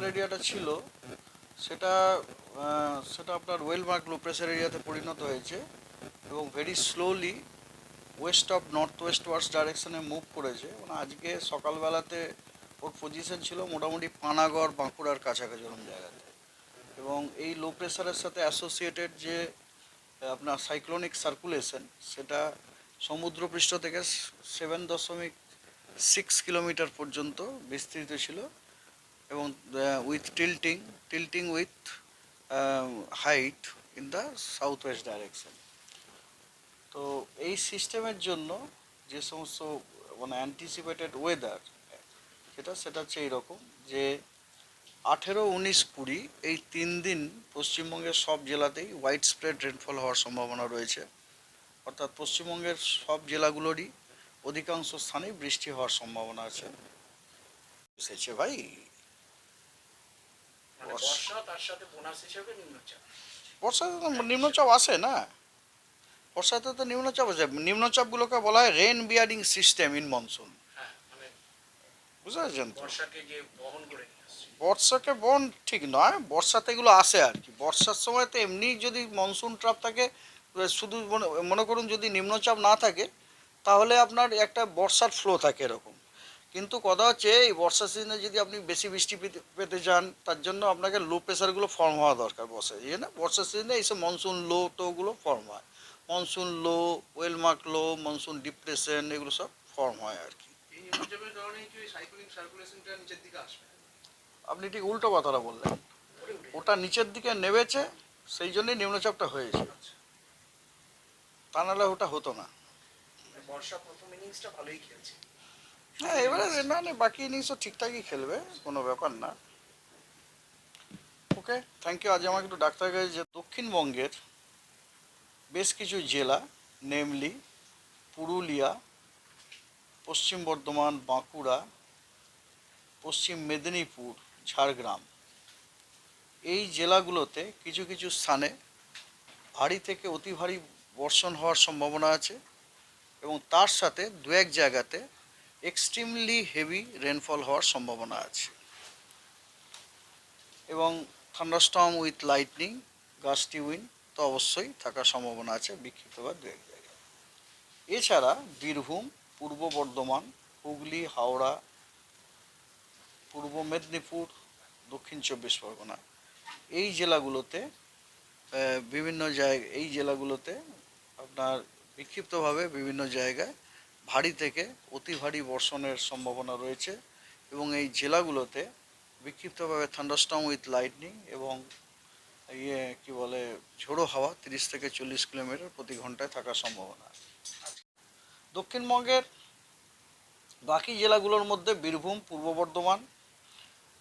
এরিয়াটা ছিল, সেটা সেটা আপনার ওয়েলমার্ক লো প্রেসার এরিয়াতে পরিণত হয়েছে এবং very slowly west of north westwards ডাইরেকশনে মুভ করেছে। মানে আজকে সকালবেলাতে ওর পজিশন ছিল মোটামুটি পানাগড়, বাঁকুড়ার কাছাকাছি ওরকম জায়গাতে। এবং এই লো প্রেশারের সাথে অ্যাসোসিয়েটেড যে, আপনার সাইক্লোনিক সার্কুলেশন সেটা সমুদ্রপৃষ্ঠ থেকে সেভেন দশমিক সিক্স কিলোমিটার পর্যন্ত বিস্তৃত ছিল। এবং with tilting tilting with height in the south west direction তো এই সিস্টেমের জন্য যে সমস্ত মানে অ্যান্টিসিপেটেড ওয়েদার সেটা সেটা হচ্ছে এইরকম যে আঠেরো, উনিশ, কুড়ি এই তিন দিন পশ্চিমবঙ্গের সব জেলাতেই হোয়াইট স্প্রেড রেনফল হওয়ার সম্ভাবনা রয়েছে। অর্থাৎ পশ্চিমবঙ্গের সব জেলাগুলোরই অধিকাংশ স্থানেই বৃষ্টি হওয়ার সম্ভাবনা আছে। এসেছে ভাই? বর্ষা। বর্ষা তার সাথে বোনাস হিসেবে নিম্নচাপ। বর্ষাতে তো নিম্নচাপ আসে না? বর্ষাতে তো নিম্নচাপ আছে। নিম্নচাপগুলোকে বলা হয় rain bearing system in monsoon মানে বুঝতে পারছেন তো? বর্ষাকে বন ঠিক নয় বর্ষাতে এগুলো আসে আর কি। বর্ষার সময় তো এমনি যদি মনসুন ট্রাপ থাকে শুধু মনে মনে করুন যদি নিম্নচাপ না থাকে তাহলে আপনার একটা বর্ষার ফ্লো থাকে এরকম। কিন্তু কথা হচ্ছে এই বর্ষা সিজনে যদি আপনি বেশি বৃষ্টি পেতে চান তার জন্য আপনাকে লো প্রেশারগুলো ফর্ম হওয়া দরকার বর্ষা ইয়ে না বর্ষা সিজনে এইসব মনসুন লো টোগুলো ফর্ম হয়। Monsoon low well marked low monsoon depression এগুলো সব ফর্ম হয় আর কি। আপনি ঠিক উল্টো কথাটা বললেন। ওটা নিচের দিকে নেমেছে সেই জন্যই নিম্নচাপটা হয়েছে। আচ্ছা। তা নাহলে ওটা হতো না। বর্ষা প্রথম ইনিংসটা ভালোই খেলছে। হ্যাঁ এবারে না না বাকি ইনিংসও ঠিকঠাকই খেলবে, কোনো ব্যাপার না। ওকে থ্যাংক ইউ আজ আমাকে একটু ডাক্তার কাছে যে দক্ষিণবঙ্গের বেশ কিছু জেলা নেমলি পুরুলিয়া, পশ্চিম বর্ধমান, বাঁকুড়া, পশ্চিম মেদিনীপুর, ঝাড়গ্রাম, এই জেলাগুলোতে কিছু কিছু স্থানে ভারী থেকে অতি ভারী বর্ষণ হওয়ার সম্ভাবনা আছে এবং তার সাথে দু এক জায়গাতে এক্সট্রিমলি হেভি রেনফল হওয়ার সম্ভাবনা আছে। এবং thunderstorm with lightning gusty wind তো অবশ্যই থাকার সম্ভাবনা আছে বিক্ষিপ্ত বা দু এক জায়গায় এছাড়া বীরভূম, পূর্ব বর্ধমান, হুগলি, হাওড়া, পূর্ব মেদিনীপুর, দক্ষিণ চব্বিশ পরগনা, এই জেলাগুলোতে বিভিন্ন জায়গা, এই জেলাগুলোতে আপনার বিক্ষিপ্তভাবে বিভিন্ন জায়গায় ভারী থেকে অতি ভারী বর্ষণের সম্ভাবনা রয়েছে এবং এই জেলাগুলোতে বিক্ষিপ্তভাবে থান্ডারস্টর্ম উইথ লাইটনিং এবং ইয়ে কি বলে ঝোড়ো হাওয়া তিরিশ থেকে চল্লিশ কিলোমিটার প্রতি ঘন্টায় থাকার সম্ভাবনা দক্ষিণবঙ্গের বাকি জেলাগুলোর মধ্যে বীরভূম, পূর্ব বর্ধমান,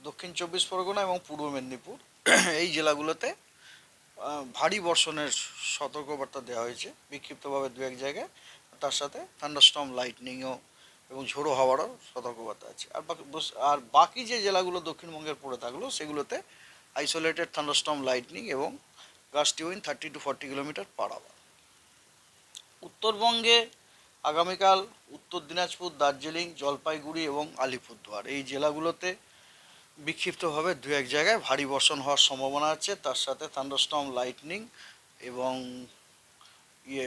দক্ষিণ চব্বিশ পরগনা এবং পূর্ব মেদিনীপুর এই জেলাগুলোতে ভারী বর্ষণের সতর্কবার্তা দেওয়া হয়েছে বিক্ষিপ্তভাবে দু এক জায়গায়। তার সাথে থান্ডারস্টর্ম লাইটনিংও এবং ঝোড়ো হওয়ারও সতর্কবার্তা আছে। আর বাকি আর বাকি যে জেলাগুলো দক্ষিণবঙ্গের পড়ে থাকল, সেগুলোতে আইসোলেটেড থান্ডারস্টম লাইটনিং এবং gusty wind thirty to forty kilometre per hour উত্তরবঙ্গে আগামীকাল উত্তর দিনাজপুর, দার্জিলিং, জলপাইগুড়ি এবং আলিপুরদুয়ার এই জেলাগুলোতে বিক্ষিপ্তভাবে দু এক জায়গায় ভারী বর্ষণ হওয়ার সম্ভাবনা আছে। তার সাথে থান্ডারস্টম লাইটনিং এবং ইয়ে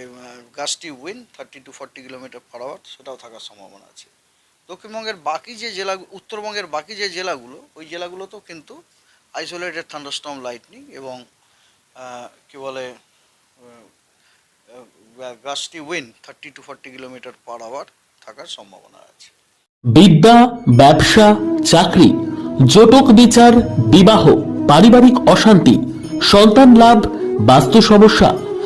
gusty wind thirty to forty kilometre per hour সেটাও থাকার সম্ভাবনা আছে। দক্ষিণবঙ্গের বাকি যে জেলা, উত্তরবঙ্গের বাকি যে জেলাগুলো, ওই জেলাগুলোতেও কিন্তু আইসোলেটেড থান্ডারস্টর্ম লাইটনিং এবং কি বলে গাছটি wind thirty to forty kilometre per hour থাকার সম্ভাবনা আছে। বিদ্যা, ব্যবসা, চাকরি, জটক বিচার, বিবাহ, পারিবারিক অশান্তি, সন্তান লাভ, বাস্তু সমস্যা